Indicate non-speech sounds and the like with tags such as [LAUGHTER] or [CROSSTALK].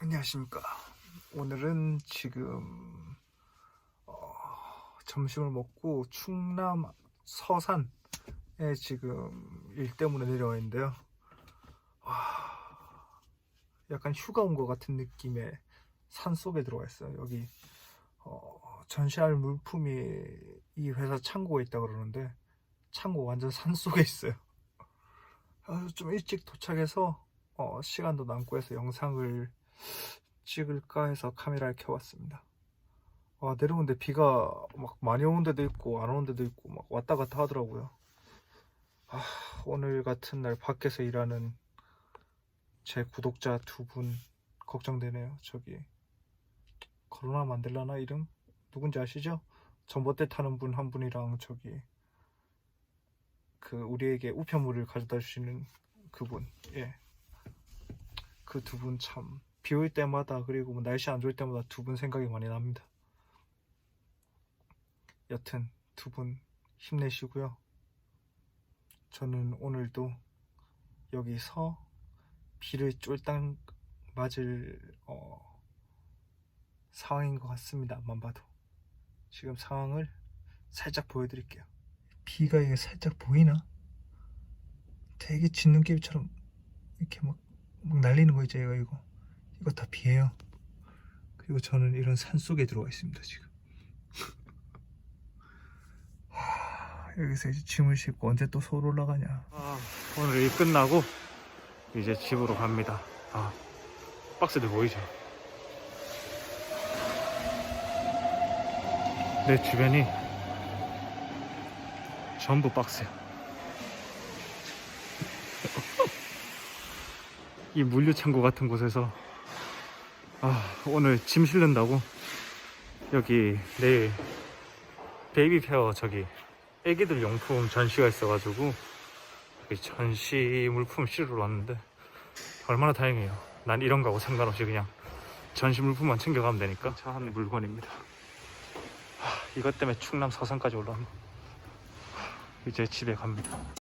안녕하십니까. 오늘은 지금 어, 점심을 먹고 충남 서산에 지금 일 때문에 내려와 있는데요. 와, 약간 휴가 온 것 같은 느낌의 산 속에 들어가 있어요. 여기 어, 전시할 물품이 이 회사 창고에 있다 그러는데 창고 완전 산 속에 있어요. 좀 일찍 도착해서 어, 시간도 남고 해서 영상을 찍을까 해서 카메라를 켜봤습니다. 와, 내려오는데 비가 막 많이 오는 데도 있고 안 오는 데도 있고 막 왔다 갔다 하더라고요. 아, 오늘 같은 날 밖에서 일하는 제 구독자 두 분 걱정되네요. 저기 코로나 만들라나 이름 누군지 아시죠? 전봇대 타는 분 한 분이랑 저기 그 우리에게 우편물을 가져다 주시는 그분 예. 그 두 분 참 비 올 때마다 그리고 뭐 날씨 안 좋을 때마다 두 분 생각이 많이 납니다. 여튼 두 분 힘내시고요. 저는 오늘도 여기서 비를 쫄딱 맞을 어, 상황인 것 같습니다 만 봐도 지금 상황을 살짝 보여드릴게요. 비가 이게 살짝 보이나? 되게 진눈깨비처럼 이렇게 막, 막 날리는 거 있죠 이거 이거 이거 다 비예요. 그리고 저는 이런 산 속에 들어와 있습니다 지금. [LAUGHS] 하, 여기서 이제 짐을 싣고 언제 또 서울 올라가냐. 아, 오늘 일 끝나고 이제 집으로 갑니다. 아 박스들 보이죠? 내 주변이 전부 박스야 [LAUGHS] 이 물류 창고 같은 곳에서 아, 오늘 짐 실른다고? 여기 내일 베이비 페어 저기 애기들 용품 전시가 있어가지고 전시 물품 실으러 왔는데 얼마나 다행이에요. 난 이런 거하고 상관없이 그냥 전시 물품만 챙겨가면 되니까. 차한 물건입니다. 하, 이것 때문에 충남 서산까지 올라왔네. 하, 이제 집에 갑니다